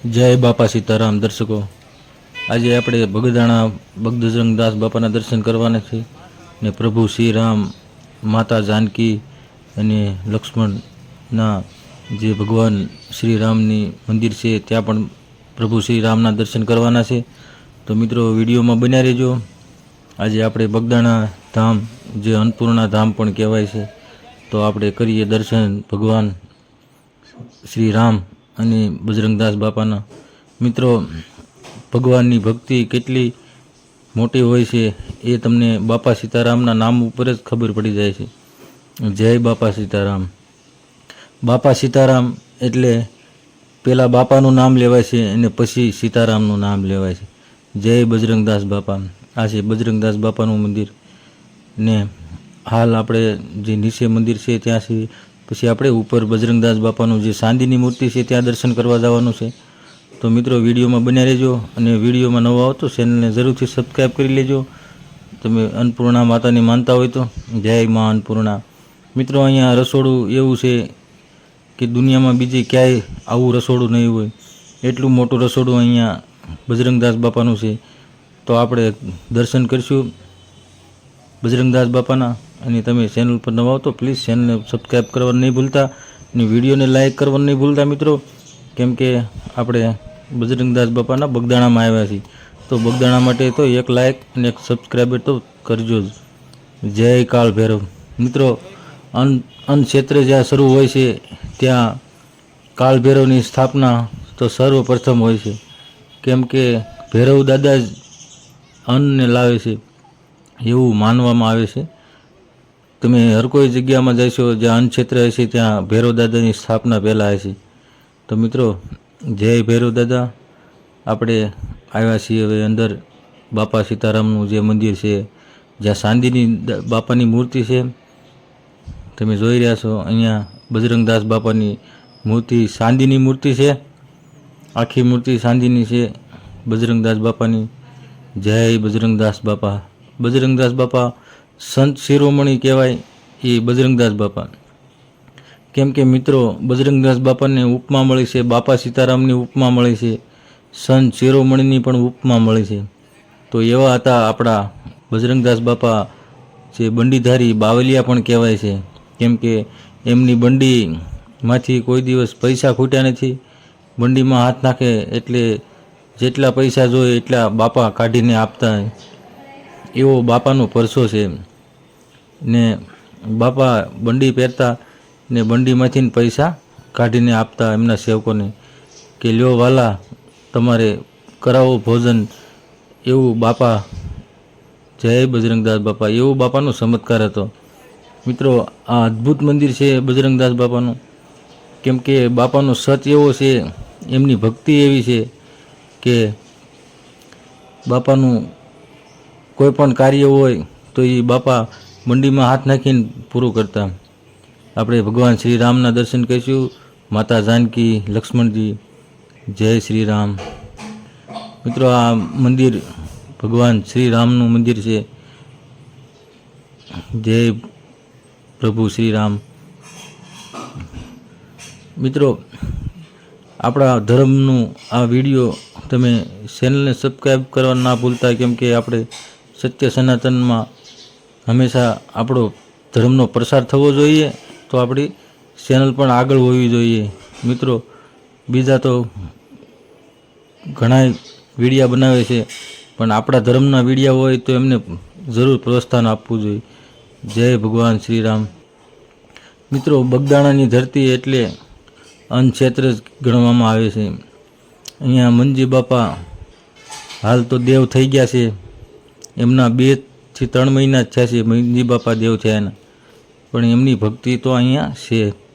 જય બાપા સીતારામ દર્શકો. આજે આપણે બગદાણા બગદજરંગ દાસ બાપાના દર્શન કરવાના છે ને પ્રભુ શ્રી રામ માતા જાનકી અને લક્ષ્મણના જે ભગવાન શ્રી રામની મંદિર છે, ત્યાં પણ પ્રભુ શ્રી રામના દર્શન કરવાના છે. તો મિત્રો, વિડીયોમાં બન્યા રહેજો. આજે આપણે બગદાણા ધામ, જે અન્નપૂર્ણા ધામ પણ કહેવાય છે, તો આપણે કરીએ દર્શન ભગવાન શ્રી રામ અને બજરંગદાસ બાપાના મિત્રો, ભગવાનની ભક્તિ કેટલી મોટી હોય છે એ તમને બાપા સીતારામના નામ ઉપર જ ખબર પડી જાય છે. જય બાપા સીતારામ. બાપા સીતારામ એટલે પહેલાં બાપાનું નામ લેવાય છે અને પછી સીતારામનું નામ લેવાય છે. જય બજરંગદાસ બાપા આ છે બજરંગદાસ બાપાનું મંદિર. ને હાલ આપણે જે નીચે મંદિર છે ત્યાં છે પછી આપણે ઉપર બજરંગદાસ બાપાનું જે ચાંદીની મૂર્તિ છે ત્યાં દર્શન કરવા જવાનું છે. તો મિત્રો, વિડીયોમાં બન્યા રહેજો અને વિડીયોમાં નવા આવતો ચેનલને જરૂરથી સબસ્ક્રાઈબ કરી લેજો. તમે અન્નપૂર્ણા માતાની માનતા હોય તો જય મા અન્નપૂર્ણા. મિત્રો, અહીંયા રસોડું એવું છે કે દુનિયામાં બીજે ક્યાંય આવું રસોડું નહીં હોય. એટલું મોટું રસોડું અહીંયા બજરંગદાસ બાપાનું છે. તો આપણે દર્શન કરીશું. બજરંગદાસ બાપાના અને તમે ચેનલ પર નવા હો તો પ્લીઝ ચેનલને સબસ્ક્રાઈબ કરવાનું નહીં ભૂલતા અને વિડીયોને લાઇક કરવાનું નહીં ભૂલતા મિત્રો. કેમ કે આપણે બજરંગદાસ બાપાના બગદાણામાં આવ્યા છીએ. તો બગદાણા માટે તો એક લાઇક અને એક સબસ્ક્રાઈબર તો કરજો જ. જય કાળ ભૈરવ. મિત્રો, અન અન્ન ક્ષેત્રે જ્યાં શરૂ હોય છે, ત્યાં કાળ ભૈરવની સ્થાપના તો સર્વપ્રથમ હોય છે. કેમ કે ભૈરવ દાદા જ અન્નને લાવે છે, એવું માનવામાં આવે છે. તમે હર કોઈ જગ્યામાં જશો જ્યાં અન્નક્ષેત્ર હશે, ત્યાં ભૈરવ દાદાની સ્થાપના પહેલાં હશે. તો મિત્રો, જય ભૈરવ દાદા. આપણે આવ્યા છીએ હવે અંદર બાપા સીતારામનું જે મંદિર છે, જ્યાં સાંદીની બાપાની મૂર્તિ છે. તમે જોઈ રહ્યા છો, અહીંયા બજરંગદાસ બાપાની મૂર્તિ સાંદીની મૂર્તિ છે. આખી મૂર્તિ સાંદીની છે, બજરંગદાસ બાપાની. જય બજરંગદાસ બાપા. બજરંગદાસ બાપા સંત શિરોમણી કહેવાય એ બજરંગદાસ બાપા. કેમ કે મિત્રો, બજરંગદાસ બાપાને ઉપમા મળી છે, બાપા સીતારામની ઉપમા મળી છે, સંત શિરોમણીની પણ ઉપમા મળી છે. તો એવા હતા આપણા બજરંગદાસ બાપા, જે બંડીધારી બાવલિયા પણ કહેવાય છે. કેમ કે એમની બંડીમાંથી કોઈ દિવસ પૈસા ખૂટ્યા નથી. બંડીમાં હાથ નાખે એટલે જેટલા પૈસા જોઈએ એટલા બાપા કાઢીને આપતા એવો બાપાનો પરસો છે ને બાપા બંડી પહેરતા ને બંડીમાંથી પૈસા કાઢીને આપતા એમના સેવકોને કે, લ્યો વાલા, તમારે કરાવો ભોજન. એવું બાપા, જય બજરંગદાસ બાપા, એવું બાપાનો ચમત્કાર હતો. મિત્રો, આ અદ્ભુત મંદિર છે બજરંગદાસ બાપાનું. કેમ કે બાપાનો સત એવો છે, એમની ભક્તિ એવી છે કે બાપાનું કોઈ પણ કાર્ય હોય તો એ બાપા મંડીમાં હાથ નાખીને પૂરું કરતા. આપણે ભગવાન શ્રી રામના દર્શન કરીશું. માતા જાનકી, લક્ષ્મણજી, જય શ્રી રામ. મિત્રો, આ મંદિર ભગવાન શ્રી રામનું મંદિર છે. જય પ્રભુ શ્રી રામ. મિત્રો, આપણા ધર્મનું આ વીડિયો તમે ચેનલને સબસ્ક્રાઈબ કરવા ના ભૂલતા, કેમ કે આપણે સત્ય સનાતનમાં હંમેશા આપણો ધર્મનો પ્રસાર થવો જોઈએ તો આપણી ચેનલ પણ આગળ હોવી જોઈએ. મિત્રો, બીજા તો ઘણા વિડીયા બનાવે છે, પણ આપણા ધર્મના વિડીયા હોય તો એમને જરૂર પ્રોત્સાહન આપવું જોઈએ. જય ભગવાન શ્રી રામ મિત્રો, બગદાણાની ધરતી એટલે અનક્ષેત્ર ગણવામાં આવે છે. અહીંયા મંજી બાપા હાલ તો દેવ થઈ ગયા છે. એમના બે ત્રણ મહિના થયા છે. મંજી બાપા દેવ છે એના. પણ એમની ભક્તિ તો અહીંયા છે.